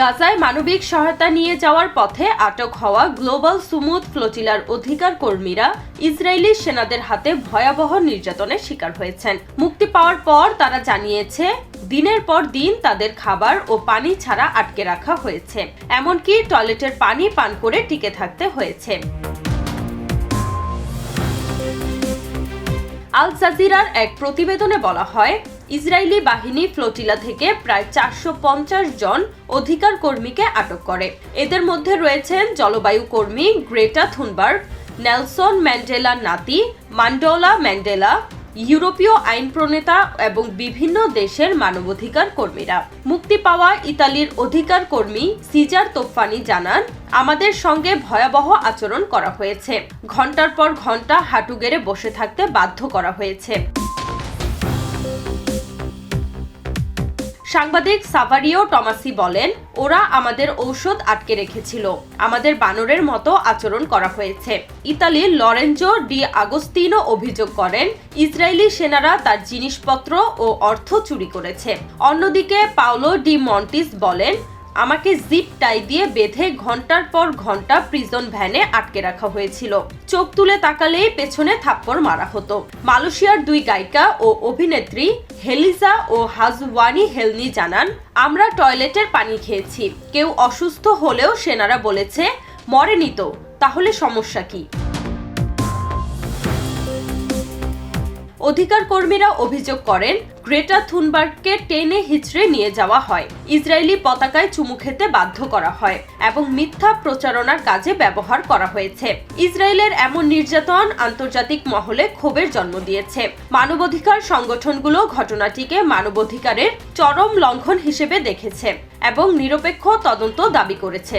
গাজায় মানবিক সহায়তা নিয়ে যাওয়ার পথে আটক হওয়া গ্লোবাল সুমুদ ফ্লোটিলার অধিকার কর্মীরা ইসরায়েলি সেনাদের হাতে ভয়াবহ নির্যাতনের শিকার হয়েছেন। মুক্তি পাওয়ার পর তারা জানিয়েছে, দিনের পর দিন তাদের খাবার ও পানি ছাড়া আটকে রাখা হয়েছে। এমনকি টয়লেটের পানি পান করে টিকে থাকতে হয়েছে। আল জাজিরার এক প্রতিবেদনে বলা হয় ইসরায়েলি বাহিনী ফ্লোটিলা থেকে প্রায় চারশো পঞ্চাশ জন অধিকার কর্মীকে আটক করে। এদের মধ্যে রয়েছেন জলবায়ু কর্মী গ্রেটা থুনবার্গ, নেলসন ম্যান্ডেলা নাতি, মান্ডোলা ম্যান্ডেলা, ইউরোপীয় আইন প্রণেতা এবং বিভিন্ন দেশের মানবাধিকার কর্মীরা। মুক্তি পাওয়া ইতালির অধিকার কর্মী সিজার তোফানি জানান, আমাদের সঙ্গে ভয়াবহ আচরণ করা হয়েছে। ঘণ্টার পর ঘণ্টা হাঁটু গেড়ে বসে থাকতে বাধ্য করা হয়েছে। সাংবাদিক সাভারিও টমাসি বলেন, ওরা আমাদের ঔষধ আটকে রেখেছিল। আমাদের বানরের মতো আচরণ করা হয়েছে। ইতালির লরেঞ্জো ডি আগস্তিনো অভিযোগ করেন, ইসরায়েলি সেনারা তার জিনিসপত্র ও অর্থ চুরি করেছে। অন্যদিকে পাওলো ডি মন্টিস বলেন আমাকে জিপ টাই দিয়ে বেঁধে ঘণ্টার পর ঘণ্টা প্রিজন ভ্যানে আটকে রাখা হয়েছিল। চোখ তুলে তাকালেই পেছনে থাপ্পড় মারা হতো। মালয়েশিয়ার দুই গায়িকা ও অভিনেত্রী হেলিজা ও হাজওয়ানি হেলনি জানান, আমরা টয়লেটের পানি খেয়েছি। কেউ অসুস্থ হলেও সেনারা বলেছে, মরেনি তো, তাহলে সমস্যা কি অধিকার কর্মীরা অভিযোগ করেন, গ্রেটা থুনবার্গকে টেনে হিচড়ে নিয়ে যাওয়া হয়। ইসরায়েলি পতাকায় চুমু খেতে বাধ্য করা হয় এবং মিথ্যা প্রচারণার কাজে ব্যবহার করা হয়েছে। ইসরায়েলের এমন নির্যাতন আন্তর্জাতিক মহলে ক্ষোভের জন্ম দিয়েছে। মানবাধিকার সংগঠনগুলো ঘটনাটিকে মানবাধিকারের চরম লঙ্ঘন হিসেবে দেখেছে এবং নিরপেক্ষ তদন্ত দাবি করেছে।